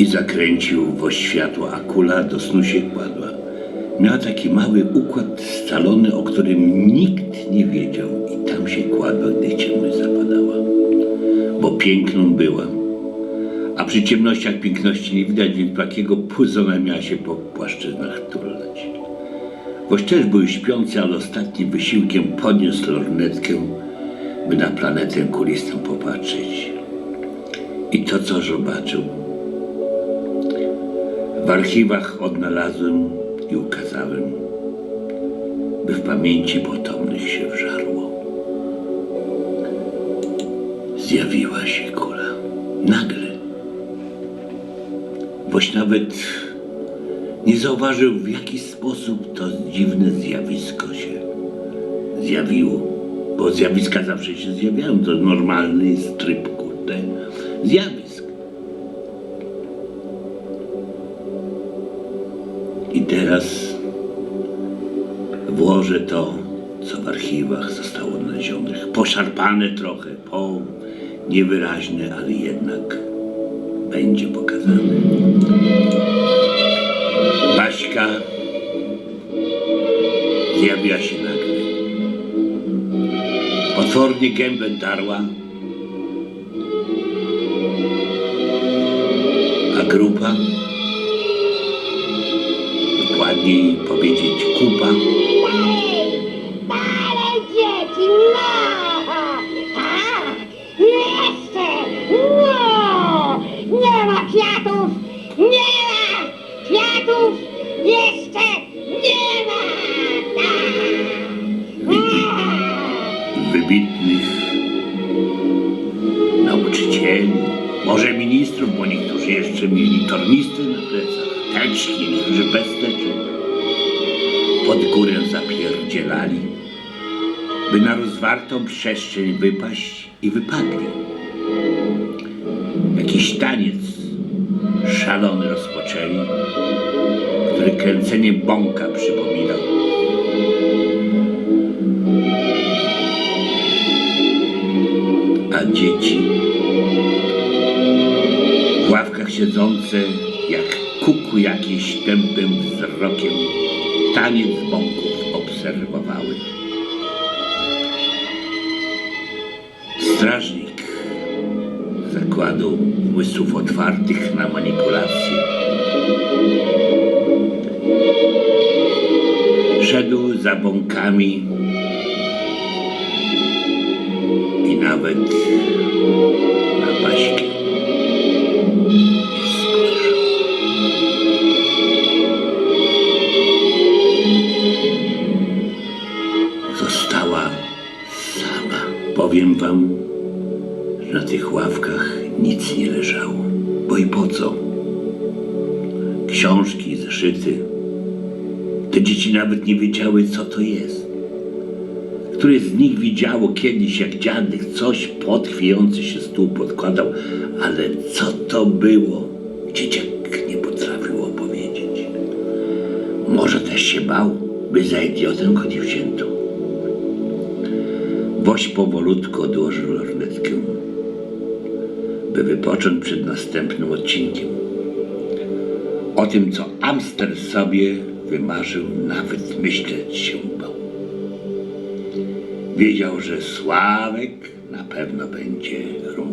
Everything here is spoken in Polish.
i zakręcił w światło, a kula do snu się kładła. Miała taki mały układ scalony, o którym nikt nie wiedział i tam się kładła, gdy ciemność zapadała. Bo piękną była, a przy ciemnościach piękności nie widać, więc takiego puzona miała się po płaszczyznach turlać. Gość też był śpiący, ale ostatnim wysiłkiem podniósł lornetkę, by na planetę kulistą popatrzeć. I to, co zobaczył, w archiwach odnalazłem i ukazałem, by w pamięci potomnych się wżarło. Zjawiła się kula. Nagle. Boś nawet nie zauważył, w jaki sposób to dziwne zjawisko się zjawiło. Bo zjawiska zawsze się zjawiają. To normalny tryb, kurde, zjawisk. I teraz włożę to, co w archiwach zostało odnalezionych. Poszarpane trochę, po niewyraźne, ale jednak będzie pokazane. Baśka zjawiła się nagle. Potwornie gębę darła, a grupa, dokładniej powiedzieć kupa, Dalej, dzieci, no! Tak, jeszcze! No! Nie ma kwiatów! Nie ma kwiatów! Jeszcze nie ma! Wybitnych nauczycieli, może ministrów, bo niektórzy jeszcze mieli tornisty na plecach, teczki, niektórzy bez teczek. Pod górę zapierdzielali, by na rozwartą przestrzeń wypaść i wypadli. Jakiś taniec szalony rozpoczęli, który kręcenie bąka przypominał. a dzieci w ławkach siedzące jak kuku jakieś tępym wzrokiem taniec bąków obserwowały. Strażnik zakładu umysłów otwartych na manipulacje szedł za bąkami i nawet Powiem wam, na tych ławkach nic nie leżało. Bo i po co? Książki, zeszyty. Te dzieci nawet nie wiedziały, co to jest które z nich widziało kiedyś, jak dziadek coś pod chwiejący się stół podkładał, ale co to było, dzieciak nie potrafił opowiedzieć. Może też się bał, by za idiotę go nie wzięto. Woś powolutku odłożył lornetkę, by wypocząć przed następnym odcinkiem. O tym, co Amster sobie wymarzył, nawet myśleć się bał. Wiedział, że Sławek na pewno będzie rum.